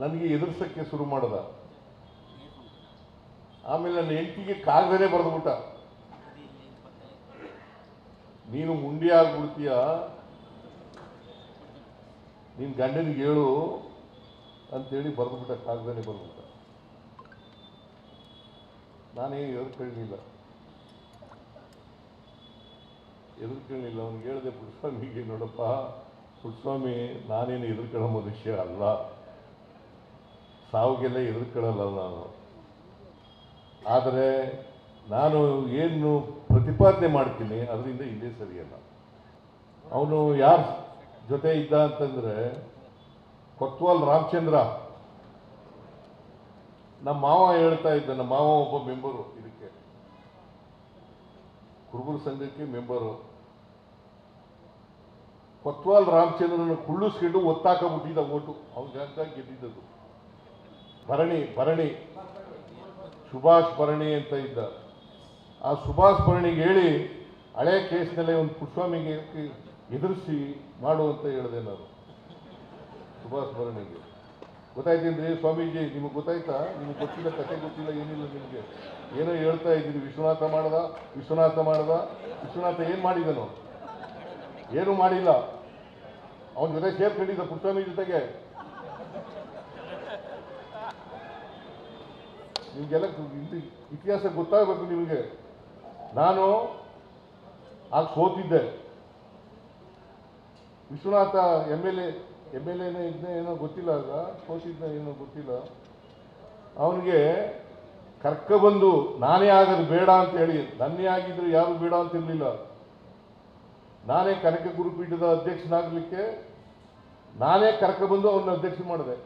ನನಗೆ ಎದುರ್ಸಕ್ಕೆ ಶುರು ಮಾಡ್ದ. ಆಮೇಲೆ ನನ್ನ ಹೆಂಡತಿಗೆ ಕಾಗದನೇ ಬರೆದ್ಬಿಟ್ಟ. ನೀನು ಮುಂಡಿ ಆಗ್ಬಿಡ್ತೀಯ? ನಿನ್ನ ಗಂಡನಿಗೆ ಹೇಳು ಅಂತೇಳಿ ಬರೆದ್ಬಿಟ್ಟ ಕಾಗದನೇ ಬರೆದ್ಬಿಟ್ಟ. ನಾನೇನು ಎದುರ್ಕೊಳ್ಳಿಲ್ಲ. ಎದುರ್ಕೊಳ್ಳಿಲ್ಲ, ಅವ್ನಿಗೆ ಹೇಳಿದೆ, ಪುಟ್ಸ್ವಾಮಿಗೆ ನೋಡಪ್ಪ ಪುಟ್ಟಸ್ವಾಮಿ ನಾನೇನು ಎದುರ್ಕೊಳ್ಳೋ ಮನುಷ್ಯ ಅಲ್ಲ. ಸಾವಿಗೆಲ್ಲ ಎದುರ್ಕೊಳ್ಳಲ್ಲ ನಾನು. ಆದರೆ ನಾನು ಏನು ಪ್ರತಿಪಾದನೆ ಮಾಡ್ತೀನಿ ಅದರಿಂದ ಇದೇ ಸರಿಯಲ್ಲ. ಅವನು ಯಾರ ಜೊತೆ ಇದ್ದ ಅಂತಂದ್ರೆ ಕೊತ್ವಾಲ್ ರಾಮಚಂದ್ರ. ನಮ್ಮ ಮಾವ ಹೇಳ್ತಾ ಇದ್ದ, ನಮ್ಮ ಮಾವ ಒಬ್ಬ ಮೆಂಬರು ಇದಕ್ಕೆ. ಕುರುಬರ ಸಂಘಕ್ಕೆ ಮೆಂಬರು. ಕೊತ್ವಾಲ್ ರಾಮಚಂದ್ರನ ಕುಳ್ಳಿಸ್ಕೊಂಡು ಒತ್ತಾಕಬಿಟ್ಟಿದ್ದ ಓಟು. ಅವ್ನಿಗಾಗಿ ಗೆದ್ದಿದ್ದದು. ಭರಣಿ ಭರಣಿ. ಸುಭಾಷ್ ಭರಣಿ ಅಂತ ಇದ್ದ. ಆ ಸುಭಾಷ್ ಭರಣಿಗೆ ಹೇಳಿ, ಹಳೆ ಕೇಸ್ನಲ್ಲಿ ಒಂದು ಪುಟ್ಸ್ವಾಮಿಗೆ ಎದುರಿಸಿ ಮಾಡು ಅಂತ ಹೇಳಿದೆ ನಾನು. ಸುಭಾಷ್ ಭರಣಿಗೆ. ಗೊತ್ತಾಯ್ತೇನ್ರಿ ಸ್ವಾಮೀಜಿ, ನಿಮಗೆ ಗೊತ್ತಾಯ್ತಾ? ನಿಮಗೆ ಗೊತ್ತಿಲ್ಲ, ಕತೆ ಗೊತ್ತಿಲ್ಲ, ಏನಿಲ್ಲ ನಿಮಗೆ? ಏನೋ ಹೇಳ್ತಾ ಇದ್ದೀನಿ ವಿಶ್ವನಾಥ ಮಾಡ್ದ ವಿಶ್ವನಾಥ ಮಾಡ್ದ, ವಿಶ್ವನಾಥ ಏನು ಮಾಡಿದನು? ಏನು ಮಾಡಿಲ್ಲ. ಅವನ ಜೊತೆ ಸೇರ್ಕೊಂಡಿದ್ದ ಪುಟ್ಟಾಮಿ ಜೊತೆಗೆ. ನಿಮಗೆಲ್ಲ ಇಲ್ಲಿ ಇತಿಹಾಸ ಗೊತ್ತಾಗಬೇಕು ನಿಮಗೆ. ನಾನು ಆಗ ಸೋತಿದ್ದೆ. Vishwanath M L A, M L ಎನೇ ಇದ್ನೇ ಏನೋ ಗೊತ್ತಿಲ್ಲ ಆಗ ಸೋತಿದ್ದ ಏನೋ ಗೊತ್ತಿಲ್ಲ. ಅವನಿಗೆ ಕರ್ಕೊಬಂದು ನಾನೇ ಆಗೋದು ಬೇಡ ಅಂತ ಹೇಳಿ, ನನ್ನೇ ಆಗಿದ್ರು ಯಾರು ಬೇಡ ಅಂತ ಇರಲಿಲ್ಲ. ನಾನೇ ಕನಕ ಗುರುಪೀಠದ ಅಧ್ಯಕ್ಷನಾಗಲಿಕ್ಕೆ ನಾನೇ ಕರ್ಕೊಬಂದು ಅವನ್ನ ಅಧ್ಯಕ್ಷ ಮಾಡಿದೆ.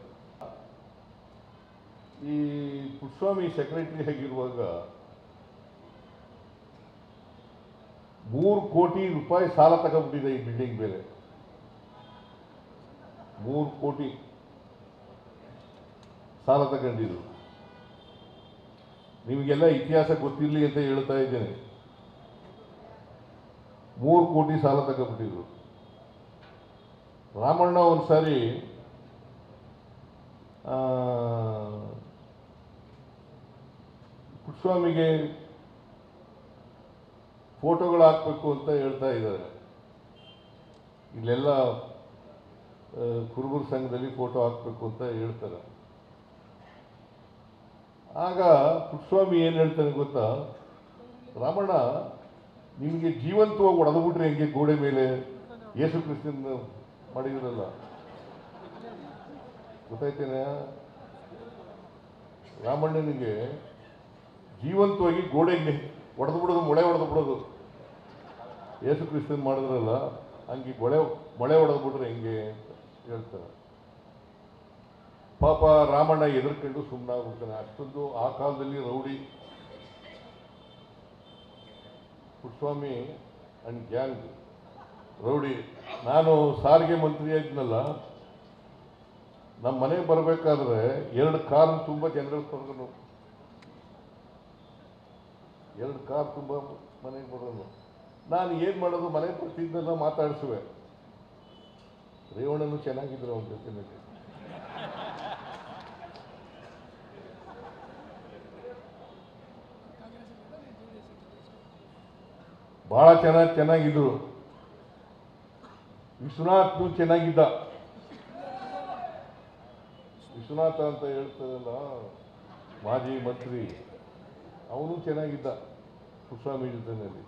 ಈ ಪುಟ್ಸ್ವಾಮಿ ಸೆಕ್ರೆಟರಿ ಆಗಿರುವಾಗ ಮೂರು ಕೋಟಿ ರೂಪಾಯಿ ಸಾಲ ತಗೊಂಡ್ಬಿಟ್ಟಿದೆ ಈ ಬಿಲ್ಡಿಂಗ್ ಮೇಲೆ. ಮೂರು ಕೋಟಿ ಸಾಲ ತಗೊಂಡಿದ್ರು. ನಿಮಗೆಲ್ಲ ಇತಿಹಾಸ ಗೊತ್ತಿರಲಿ ಅಂತ ಹೇಳ್ತಾ ಇದ್ದೇನೆ. ಮೂರು ಕೋಟಿ ಸಾಲ ತಗೊಂಡ್ಬಿಟ್ಟಿದ್ರು ರಾಮಣ್ಣ ಒಂದ್ಸಾರಿ ಆ, ಪುಟ್ಸ್ವಾಮಿಗೆ ಫೋಟೋಗಳು ಹಾಕಬೇಕು ಅಂತ ಹೇಳ್ತಾ ಇದ್ದಾರೆ. ಇಲ್ಲೆಲ್ಲ ಕುರುಬರ ಸಂಘದಲ್ಲಿ ಫೋಟೋ ಹಾಕಬೇಕು ಅಂತ ಹೇಳ್ತಾರೆ. ಆಗ ಪುಟ್ಸ್ವಾಮಿ ಏನು ಹೇಳ್ತಾನೆ ಗೊತ್ತಾ? ರಾಮಣ್ಣ, ನಿಮಗೆ ಜೀವಂತವಾಗಿ ಒಡೆದ್ಬಿಟ್ರೆ ಹೆಂಗೆ ಗೋಡೆ ಮೇಲೆ ಯೇಸು ಕ್ರಿಸ್ತನ ಮಾಡಿದ್ರಲ್ಲ? ಗೊತ್ತಾಯ್ತೇನೆ? ರಾಮಣ್ಣನಿಗೆ ಜೀವಂತವಾಗಿ ಗೋಡೆಗೆ ಒಡೆದು ಬಿಡೋದು, ಮೊಳೆ ಹೊಡೆದು ಬಿಡೋದು. ಯೇಸು ಕ್ರಿಸ್ತನ್ ಮಾಡಿದ್ರಲ್ಲ, ಹಂಗೆ ಗೊಳೆ ಮೊಳೆ ಹೊಡೆದು ಬಿಟ್ರೆ ಹೆಂಗೆ ಅಂತ ಹೇಳ್ತಾರೆ. ಪಾಪ ರಾಮಣ್ಣ ಎದುರ್ಕೊಂಡು ಸುಮ್ಮನಾಗ್ಬಿಡ್ತಾನೆ ಅಷ್ಟೊಂದು ಆ ಕಾಲದಲ್ಲಿ rowdy. Puttaswamy and gang rowdy. ನಾನು ಸಾರಿಗೆ ಮಂತ್ರಿ ಆಗಿದ್ನಲ್ಲ ನಮ್ಮ ಮನೆಗೆ ಬರಬೇಕಾದ್ರೆ ಎರಡು ಕಾರ್ ತುಂಬ ಜನಗಳು ಕರ್ಕೊಂಡು ಎರಡು ಕಾರ್ ತುಂಬ ಮನೆಗೆ ಬರೋದು. ನಾನು ಏನು ಮಾಡೋದು ಮನೆ ಬರ್ತಿದ್ದೆಲ್ಲ ಮಾತಾಡಿಸುವೆ. ರೇವಣ್ಣನು ಚೆನ್ನಾಗಿದ್ರು ಅವನ ಜೊತೆನಲ್ಲಿ ಬಹಳ ಚೆನ್ನಾಗಿ ಚೆನ್ನಾಗಿದ್ರು. ವಿಶ್ವನಾಥ್ನು ಚೆನ್ನಾಗಿದ್ದ. ವಿಶ್ವನಾಥ ಅಂತ ಹೇಳ್ತಾರಲ್ಲ, ಮಾಜಿ ಮಂತ್ರಿ. ಅವನು ಚೆನ್ನಾಗಿದ್ದ ಕುಸ್ವಾಮಿ ಯುದ್ಧನಲ್ಲಿ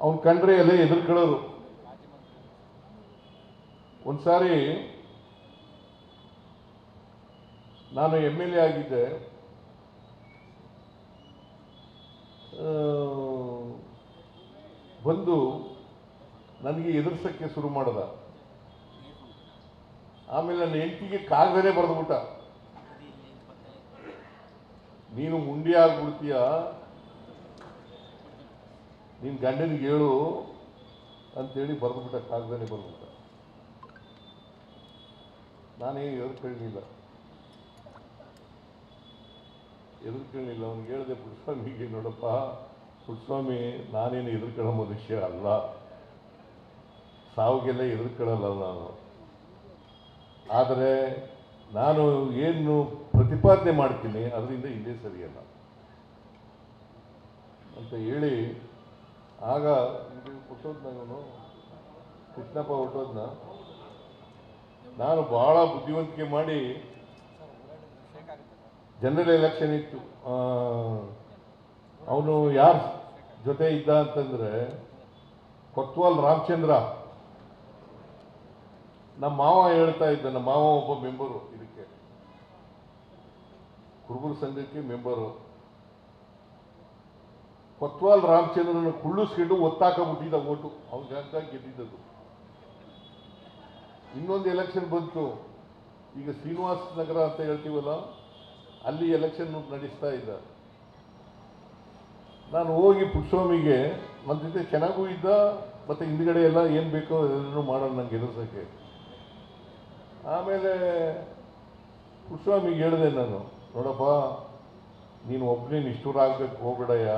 ಅವನು ಕಂಡ್ರೆ ಅಲ್ಲೇ ಎದುರ್ಕೊಳ್ಳೋರು ಒಂದ್ಸಾರಿ ನಾನು ಎಂ ಎಲ್ ಎ ಆಗಿದ್ದೆ. ಬಂದು ನನಗೆ ಎದುರ್ಸಕ್ಕೆ ಶುರು ಮಾಡ್ದ. ಆಮೇಲೆ ನನ್ನ ಹೆಂಡತಿಗೆ ಕಾಗದನೇ ಬರೆದ್ಬಿಟ್ಟ ನೀನು ಮುಂಡಿ ಆಗ್ಬಿಡ್ತೀಯ ನಿನ್ನ ಗಂಡನಿಗೆ ಹೇಳು ಅಂತೇಳಿ ಬರೆದ್ಬಿಟ್ಟ ಕಾಗದನೇ ಬರ್ಬಿಟ್ಟ ನಾನೇನು ಎದುರ್ಕೊಳ್ಳಿಲ್ಲ ಎದುರ್ಕೊಳ್ಳಿಲ್ಲ ಅವ್ನಿಗೆ ಹೇಳಿದೆ, ಪುಟ್ಸ್ವಾಮಿಗೆ ನೋಡಪ್ಪ, ಪುಟ್ಸ್ವಾಮಿ, ನಾನೇನು ಎದುರ್ಕೊಳ್ಳೋ ಮನುಷ್ಯ ಅಲ್ಲ. ಸಾವಿಗೆಲ್ಲ ಎದುರ್ಕೊಳ್ಳಲ್ಲ ನಾನು. ಆದರೆ ನಾನು ಏನು ಪ್ರತಿಪಾದನೆ ಮಾಡ್ತೀನಿ, ಅದರಿಂದ ಹಿಂದೆ ಸರಿಯಲ್ಲ. ಅಂತ ಹೇಳಿ, ಆಗ ಇದು ಹುಟ್ಟೋದ್ನ ಇವನು ಕೃಷ್ಣಪ್ಪ ಹುಟ್ಟೋದ್ನ, ನಾನು ಬಹಳ ಬುದ್ಧಿವಂತಿಕೆ ಮಾಡಿ ಜನರಲ್ ಎಲೆಕ್ಷನ್ ಇತ್ತು. ಅವನು ಯಾರ ಜೊತೆ ಇದ್ದ ಅಂತಂದ್ರೆ, ಕೊತ್ವಾಲ್ ರಾಮಚಂದ್ರ. ನಮ್ಮ ಮಾವ ಹೇಳ್ತಾ ಇದ್ದ, ನಮ್ಮ ಮಾವ ಒಬ್ಬ ಮೆಂಬರು ಕುರುಬರ ಸಂಘಕ್ಕೆ ಮೆಂಬರು ಕೊತ್ವಾಲ್ ರಾಮಚಂದ್ರನ ಕುಳ್ಳಿಸ್ಕೊಂಡು ಒತ್ತಾಕಬಿಟ್ಟಿದ್ದ ಓಟು. ಅವ್ನಿಗಂತ ಗೆದ್ದಿದ್ದದು. ಇನ್ನೊಂದು ಎಲೆಕ್ಷನ್ ಬಂತು. ಈಗ ಶ್ರೀನಿವಾಸ ನಗರ ಅಂತ ಹೇಳ್ತೀವಲ್ಲ, ಅಲ್ಲಿ ಎಲೆಕ್ಷನ್ ನಡೆಸ್ತಾ ಇದ್ದ. ನಾನು ಹೋಗಿ ಪುಟ್ಸ್ವಾಮಿಗೆ ನನ್ನ ಜೊತೆ ಚೆನ್ನಾಗೂ ಇದ್ದ, ಮತ್ತೆ ಹಿಂದ್ಗಡೆ ಎಲ್ಲ ಏನು ಬೇಕೋ ಎಲ್ಲರೂ ಮಾಡೋಣ ನಂಗೆ ಎದುರ್ಸೋಕ್ಕೆ ಆಮೇಲೆ ಪುಟ್ಸ್ವಾಮಿಗೆ ಹೇಳಿದೆ ನಾನು. ನೋಡಪ್ಪ, ನೀನು ಒಬ್ಬನೇ ನಿಷ್ಠೂರ ಆಗ್ಬೇಕು, ಹೋಗ್ಬೇಡಯ್ಯ.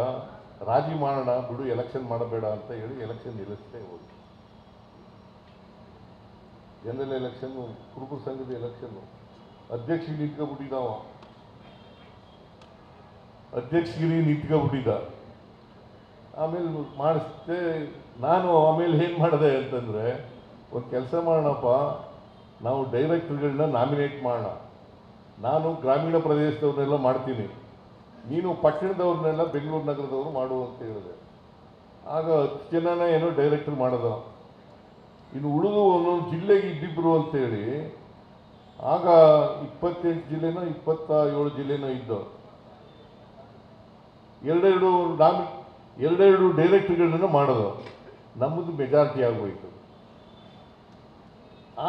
ರಾಜಿ ಮಾಡೋಣ, ಬಿಡು ಎಲೆಕ್ಷನ್ ಮಾಡಬೇಡ ಅಂತ ಹೇಳಿ ಎಲೆಕ್ಷನ್ ನಿಲ್ಲಿಸ್ತೇ ಹೋಗಿ ಜನರಲ್ ಎಲೆಕ್ಷನ್ನು ಕುರುಬ ಸಂಘದ ಎಲೆಕ್ಷನ್ನು ಅಧ್ಯಕ್ಷಿಗೆ ನಿಂತ್ಕೊಬಿಟ್ಟಿದ್ದಾವ ಅಧ್ಯಕ್ಷಗಿರಿ ನಿಂತ್ಕೊಬಿಟ್ಟಿದ್ದ ಆಮೇಲೆ ಮಾಡಿಸ್ದೆ, ನಾನು ಆಮೇಲೆ ಏನು ಮಾಡಿದೆ ಅಂತಂದರೆ, ಒಂದು ಕೆಲಸ ಮಾಡೋಣಪ್ಪ, ನಾವು ಡೈರೆಕ್ಟರ್ಗಳನ್ನ ನಾಮಿನೇಟ್ ಮಾಡೋಣ. ನಾನು ಗ್ರಾಮೀಣ ಪ್ರದೇಶದವ್ರನ್ನೆಲ್ಲ ಮಾಡ್ತೀನಿ. ನೀನು ಪಟ್ಟಣದವ್ರನ್ನೆಲ್ಲ ಬೆಂಗಳೂರು ನಗರದವರು ಮಾಡು ಅಂತ ಹೇಳಿದೆ. ಆಗ ಹತ್ತು ಜನನ ಏನೋ ಡೈರೆಕ್ಟರ್ ಮಾಡೋದು. ಇನ್ನು ಉಳಿದು ಒಂದೊಂದು ಜಿಲ್ಲೆಗೆ ಇದ್ದಿಬ್ರು ಅಂತೇಳಿ ಆಗ ಇಪ್ಪತ್ತೆಂಟು ಜಿಲ್ಲೆನೋ ಇಪ್ಪತ್ತ ಏಳು ಜಿಲ್ಲೆನೋ ಇದ್ದು. ಎರಡೆರಡು ನಾಮಿ, ಎರಡೆರಡು ಡೈರೆಕ್ಟರ್ಗಳನ್ನ ಮಾಡೋದು. ನಮ್ಮದು ಮೆಜಾರಿಟಿ ಆಗೋಯ್ತು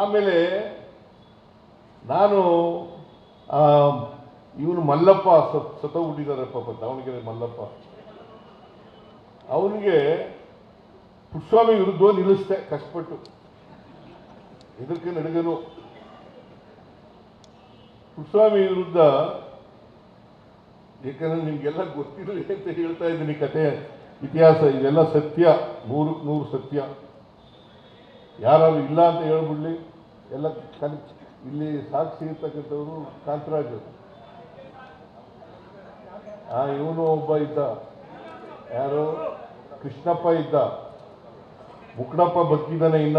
ಆಮೇಲೆ ನಾನು ಇವನು ಮಲ್ಲಪ್ಪ ಸತ್, ಸತ್ತೋಗ್ಬಿಟ್ಟಿದ್ದಾರೆ ಪಾಪ, ದಾವಣಗೆರೆ ಮಲ್ಲಪ್ಪ. ಅವನಿಗೆ ಪುಟ್ಸ್ವಾಮಿ ವಿರುದ್ಧ ನಿಲ್ಲಿಸ್ದೆ, ಕಷ್ಟಪಟ್ಟು. ಇದಕ್ಕೆ ನಡುಗನು ಪುಟ್ಸ್ವಾಮಿ ವಿರುದ್ಧ ಯಾಕಂದ್ರೆ ನಿಮ್ಗೆಲ್ಲ ಗೊತ್ತಿರಲಿ ಅಂತ ಹೇಳ್ತಾ ಇದ್ದೀನಿ ಕತೆ ಇತಿಹಾಸ ಇದೆಲ್ಲ ಸತ್ಯ ನೂರು ನೂರು ಸತ್ಯ. ಯಾರು ಇಲ್ಲ ಅಂತ ಹೇಳ್ಬಿಡ್ಲಿ, ಎಲ್ಲ ಕನ್ ಇಲ್ಲಿ ಸಾಕ್ಷಿ ಇರ್ತಕ್ಕಂಥವ್ರು ಕಾಂತರಾಜ್ ಆ, ಇವನು ಒಬ್ಬ ಇದ್ದ. ಯಾರು? ಕೃಷ್ಣಪ್ಪ ಇದ್ದ. ಮುಕ್ಕಡಪ್ಪ ಬದುಕಿದ್ದಾನೆ ಇನ್ನ.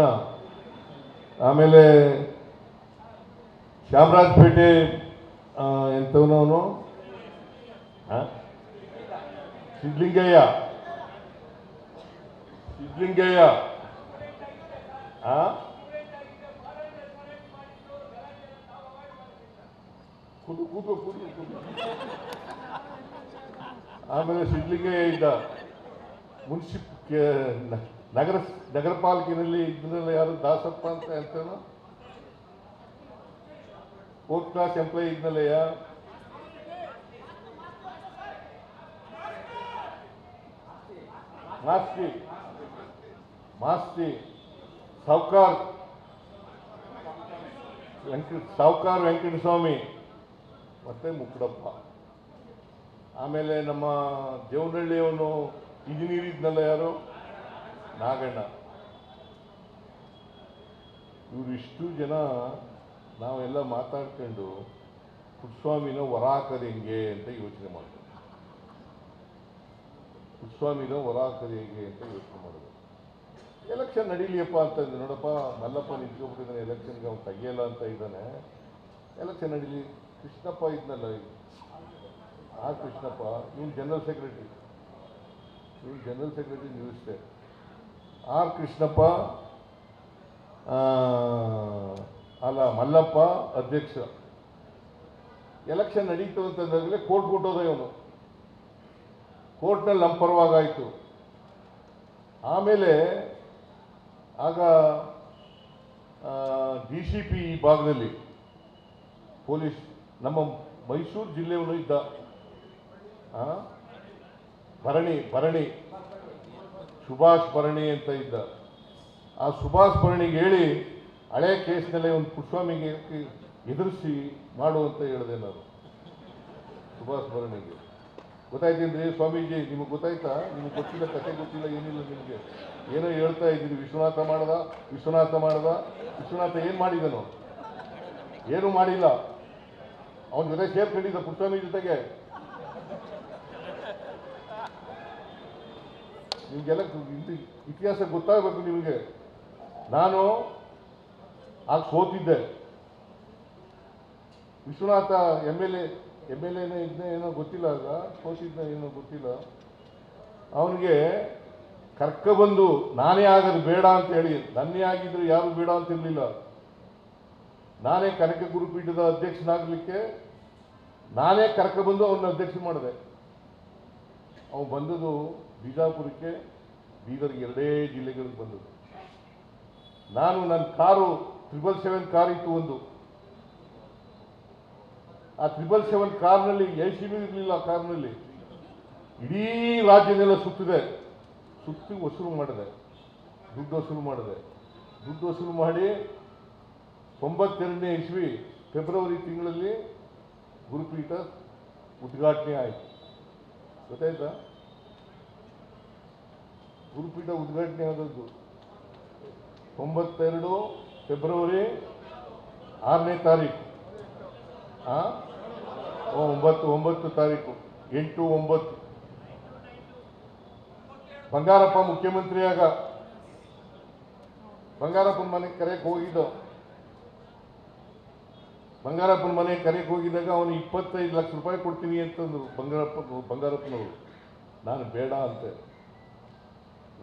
ಆಮೇಲೆ ಚಾಮರಾಜಪೇಟೆ ಎಂಥವನವನು ಸಿದ್ಲಿಂಗಯ್ಯ. ಸಿದ್ಲಿಂಗಯ್ಯ. ಆ? ಕೂತು ಕೂತು ಕೂತು ಆಮೇಲೆ ಸಿಗ್ಲಿಕ್ಕೆ ಇದ್ದ ಮುನ್ಸಿಪ್ ನಗರ ನಗರ ಪಾಲಿಕೆನಲ್ಲಿ ಇದ್ರಲ್ಲ ಯಾರು ದಾಸಪ್ಪ ಅಂತ ಹೇಳ್ತಾನೋ ಫೋರ್ತ್ ಕ್ಲಾಸ್ ಎಂಪ್ಲಾಯಿ ಇದ್ನಲ್ಲಯ್ಯ. ಮಾಸ್ತಿ. ಮಾಸ್ತಿ. ಸಾವ್ಕಾರ್. ವೆಂಕಟ ಸಾವ್ಕಾರ್ ವೆಂಕಟಸ್ವಾಮಿ. ಮತ್ತೆ ಮುಕ್ಕಡಪ್ಪ ಆಮೇಲೆ ನಮ್ಮ ದೇವನಹಳ್ಳಿಯವನು ಇಂಜಿನಿಯರ್ ಇದ್ನಲ್ಲ ಯಾರು? ನಾಗಣ್ಣ. ಇವರಿಷ್ಟು ಜನ ನಾವೆಲ್ಲ ಮಾತಾಡ್ಕೊಂಡು ಪುಟ್ಸ್ವಾಮಿನ ಹೊರ ಹೆಂಗೆ ಅಂತ ಯೋಚನೆ ಮಾಡ್ತೀವಿ ಪುಟ್ಸ್ವಾಮಿನ ಹಾಕೋದು ಹೇಗೆ ಅಂತ ಯೋಚನೆ ಮಾಡೋದು ಎಲೆಕ್ಷನ್ ನಡೀಲಿಯಪ್ಪ ಅಂತಂದ್ರೆ ನೋಡಪ್ಪ, ಮಲ್ಲಪ್ಪ ನಿಂತ್ಕೊಬಿಟ್ಟಿದ್ದಾನೆ ಎಲೆಕ್ಷನ್ಗೆ ಅವ್ನು ತೆಗಿಯಲ್ಲ ಅಂತ ಇದ್ದಾನೆ. ಎಲೆಕ್ಷನ್ ನಡೀಲಿ. ಕೃಷ್ಣಪ್ಪ ಇದ್ನಲ್ಲ ಆ ಕೃಷ್ಣಪ್ಪ ಇವನು ಜನರಲ್ ಸೆಕ್ರೆಟರಿ ಇವನು ಜನರಲ್ ಸೆಕ್ರೆಟರಿ ನ್ಯೂಸ್ಟೇ ಆರ್ ಕೃಷ್ಣಪ್ಪ ಅಲ್ಲ, ಮಲ್ಲಪ್ಪ ಅಧ್ಯಕ್ಷ. ಎಲೆಕ್ಷನ್ ನಡೀತು ಅಂತಂದಾಗಲೇ ಕೋರ್ಟ್ ಕೊಟ್ಟೋದ ಇವನು. ಕೋರ್ಟ್ನಲ್ಲಿ ನಮ್ಮ ಪರವಾಗಾಯಿತು. ಆಮೇಲೆ ಆಗ ಡಿ ಸಿ ಪಿ ಈ ಭಾಗದಲ್ಲಿ, ಪೊಲೀಸ್ ನಮ್ಮ ಮೈಸೂರು ಜಿಲ್ಲೆಯವನು ಇದ್ದ? ಭರಣಿ ಭರಣಿ, ಸುಭಾಷ್ ಭರಣಿ ಅಂತ ಇದ್ದ. ಆ ಸುಭಾಷ್ ಭರಣಿಗೆ ಹೇಳಿ ಹಳೆ ಕೇಸ್ನಲ್ಲೇ ಒಂದು ಪುಟ್ಸ್ವಾಮಿಗೆ ಎದುರಿಸಿ ಮಾಡು ಅಂತ ಹೇಳಿದೆ ನಾನು, ಸುಭಾಷ್ ಭರಣಿಗೆ. ಗೊತ್ತಾಯ್ತೇನ್ರಿ ಸ್ವಾಮೀಜಿ, ನಿಮಗೆ ಗೊತ್ತಾಯ್ತಾ? ನಿಮಗೆ ಗೊತ್ತಿಲ್ಲ, ಕತೆ ಗೊತ್ತಿಲ್ಲ, ಏನಿಲ್ಲ ನಿಮಗೆ? ಏನೋ ಹೇಳ್ತಾ ಇದ್ದೀನಿ ವಿಶ್ವನಾಥ ಮಾಡ್ದ ವಿಶ್ವನಾಥ ಮಾಡ್ದ, ವಿಶ್ವನಾಥ ಏನು ಮಾಡಿದನು? ಏನು ಮಾಡಿಲ್ಲ. ಅವನ ಜೊತೆ ಸೇರ್ಕೊಂಡಿದ್ದ ಪುಟ್ಟಸ್ವಾಮಿ ಜೊತೆಗೆ. ನಿಮಗೆಲ್ಲ ಇತಿಹಾಸ ಗೊತ್ತಾಗಬೇಕು ನಿಮಗೆ. ನಾನು ಆಗ ಸೋತಿದ್ದೆ. Vishwanath M L A, M L ಎನೇ ಇದ್ನೇ ಏನೋ ಗೊತ್ತಿಲ್ಲ ಆಗ, ಸೋತಿದ್ನ ಏನೋ ಗೊತ್ತಿಲ್ಲ. ಅವನಿಗೆ ಕರ್ಕೊಬಂದು ನಾನೇ ಆಗೋದು ಬೇಡ ಅಂತ ಹೇಳಿ, ನನ್ನೇ ಆಗಿದ್ರು ಯಾರು ಬೇಡ ಅಂತ ಇರಲಿಲ್ಲ. ನಾನೇ ಕನಕ ಗುರುಪೀಠದ ಅಧ್ಯಕ್ಷನಾಗಲಿಕ್ಕೆ ನಾನೇ ಕರ್ಕ ಬಂದು ಅವ್ರನ್ನ ಅಧ್ಯಕ್ಷ ಮಾಡಿದೆ. ಅವನು ಬಂದದ್ದು ಬಿಜಾಪುರಕ್ಕೆ ಬೀದರ್ ಎರಡೇ ಜಿಲ್ಲೆಗಳಿಗೆ ಬಂದದ್ದು. ನಾನು ನನ್ನ ಕಾರು ತ್ರಿಬಲ್ ಸೆವೆನ್ ಕಾರ್ ಇತ್ತು ಒಂದು. ಆ ತ್ರಿಬಲ್ ಸೆವೆನ್ ಕಾರ್ನಲ್ಲಿ ಎ ಬಿ ಇರಲಿಲ್ಲ ಆ ಕಾರ್ನಲ್ಲಿ. ಇಡೀ ರಾಜ್ಯದೆಲ್ಲ ಸುತ್ತಿದೆ. ಸುತ್ತಿ ವಸೂಲು ಮಾಡಿದೆ. ದುಡ್ಡು ವಸೂಲು ಮಾಡಿದೆ. ದುಡ್ಡು ವಸೂಲು ಮಾಡಿ ತೊಂಬತ್ತೆರಡನೇ ಇಸ್ವಿ ಫೆಬ್ರವರಿ ತಿಂಗಳಲ್ಲಿ ಗುರುಪೀಠ ಉದ್ಘಾಟನೆ ಆಯಿತು. ಗೊತ್ತಾಯ್ತಾ? ಗುರುಪೀಠ ಉದ್ಘಾಟನೆ ಆದದ್ದು ತೊಂಬತ್ತೆರಡು ಫೆಬ್ರವರಿ ಆರನೇ ತಾರೀಕು. ಒಂಬತ್ತು ಒಂಬತ್ತು ತಾರೀಕು, ಎಂಟು, ಒಂಬತ್ತು. ಬಂಗಾರಪ್ಪ ಮುಖ್ಯಮಂತ್ರಿಯಾಗ ಬಂಗಾರಪ್ಪನ ಮನೆಗೆ ಕರೆಯಕ್ಕೆ ಹೋಗಿದ್ದು. ಬಂಗಾರಪ್ಪನ ಮನೆ ಕರೆಗೆ ಹೋಗಿದ್ದಾಗ ಅವನು ಇಪ್ಪತ್ತೈದು ಲಕ್ಷ ರೂಪಾಯಿ ಕೊಡ್ತೀನಿ ಅಂತಂದ್ರು ಬಂಗಾರಪ್ಪ, ಬಂಗಾರಪ್ಪನವರು. ನಾನು ಬೇಡ ಅಂತೆ.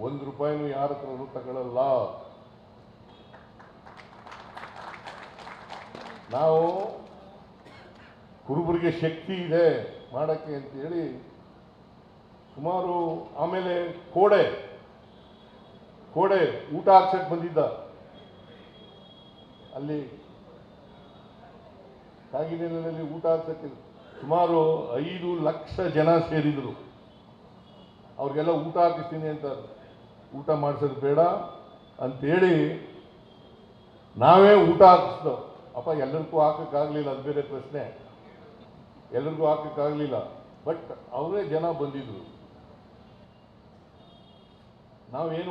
ಒಂದು ರೂಪಾಯಿನೂ ಯಾರ ಹತ್ರ ತಗೊಳ್ಳಲ್ಲ ನಾವು ಕುರುಬರಿಗೆ ಶಕ್ತಿ ಇದೆ ಮಾಡೋಕ್ಕೆ ಅಂತ ಹೇಳಿ ಸುಮಾರು ಆಮೇಲೆ ಕೋಡೆ ಕೋಡೆ ಊಟ ಹಾಕ್ಸಕ್ಕೆ ಬಂದಿದ್ದ. ಅಲ್ಲಿ ಕಾಗಿನೆಲೆಯಲ್ಲಿ ಊಟ ಹಾಕ್ಸಕ್ಕೆ ಸುಮಾರು ಐದು ಲಕ್ಷ ಜನ ಸೇರಿದ್ರು. ಅವ್ರಿಗೆಲ್ಲ ಊಟ ಹಾಕಿಸ್ತೀನಿ ಅಂತ ಊಟ ಮಾಡಿಸೋದು ಬೇಡ ಅಂತೇಳಿ ನಾವೇ ಊಟ ಹಾಕಿಸ್ದು. ಅಪ್ಪ, ಎಲ್ಲರಿಗೂ ಹಾಕಕ್ಕಾಗಲಿಲ್ಲ, ಅದು ಬೇರೆ ಪ್ರಶ್ನೆ. ಎಲ್ಲರಿಗೂ ಹಾಕಕ್ಕಾಗಲಿಲ್ಲ. ಬಟ್ ಅವರೇ ಜನ ಬಂದಿದ್ರು. ನಾವೇನು